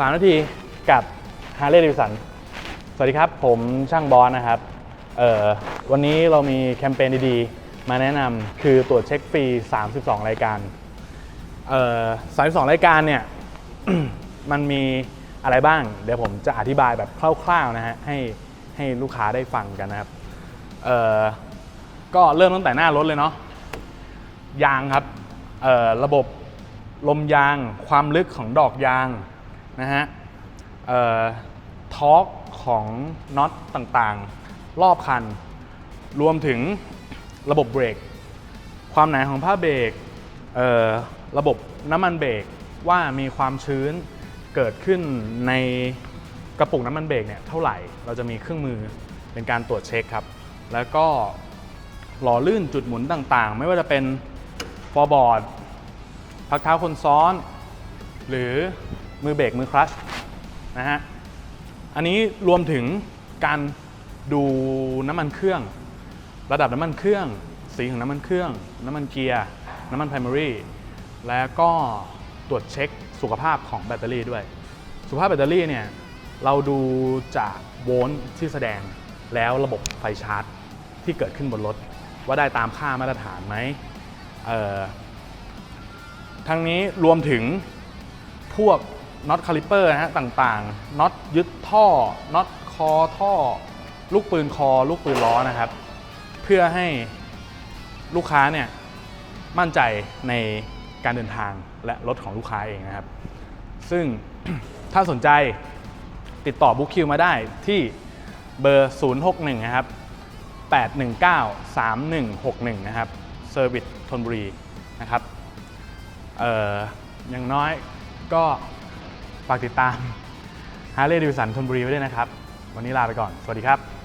3 นาทีกับฮาร์เลย์ดิวสันสวัสดีครับ ผมช่างบอสนะครับเออวันนี้เรามีแคมเปญดีๆ มาแนะนำคือตรวจเช็คฟรี 32 รายการเอ่อ32รายการเนี่ย มันมีอะไรบ้าง เดี๋ยวผมจะอธิบายแบบคร่าวๆนะฮะให้ให้ลูกค้าได้ฟังกันนะครับเออก็เริ่มตั้งแต่หน้ารถเลยเนาะยางครับเออระบบลมยางความลึกของดอกยาง นะฮะเอ่อทอร์กของน็อตต่างๆ รอบคัน รวมถึงระบบเบรก ความหนาของผ้าเบรกระบบน้ำมันเบรกว่ามีความชื้นเกิดขึ้นในกระปุกน้ำมันเบรกเนี่ยเท่าไหร่เราจะมีเครื่องมือเป็นการตรวจเช็คครับ แล้วก็หล่อลื่นจุดหมุนต่างๆ ไม่ว่าจะเป็นฟอร์บอร์ดพักเท้าคนซ้อน หรือ มือเบรกมือคลัตชนะฮะอันนี้รวมถึงการดูน้ำมันเครื่อง ระดับน้ำมันเครื่อง สีของน้ำมันเครื่อง น้ำมันเกียร์น้ำมันไพรมารีแล้วก็ตรวจเช็คสุขภาพของแบตเตอรี่ด้วย สุขภาพแบตเตอรี่เนี่ยเราดูจากโวลต์ที่แสดงแล้วระบบไฟชาร์จที่เกิดขึ้นบนรถ ว่าได้ตามค่ามาตรฐานไหมทั้งนี้รวมถึงพวก น็อตคาลิเปอร์นะฮะต่างๆน็อตยึดท่อน็อตคอท่อ ลูกปืนคอ ลูกปืนล้อนะครับ เพื่อให้ลูกค้าเนี่ยมั่นใจในการเดินทางและรถของลูกค้าเองนะครับ ซึ่งถ้าสนใจติดต่อบุ๊คคิวมาได้ที่เบอร์ 061 นะครับ 819 3161 นะครับเซอร์วิสธนบุรีนะครับ เอ่ออย่างน้อยก็ ฝากติดตามฮาร์เลย์ดิวสันธนบุรีไว้ด้วยนะครับ วันนี้ลาไปก่อน สวัสดีครับ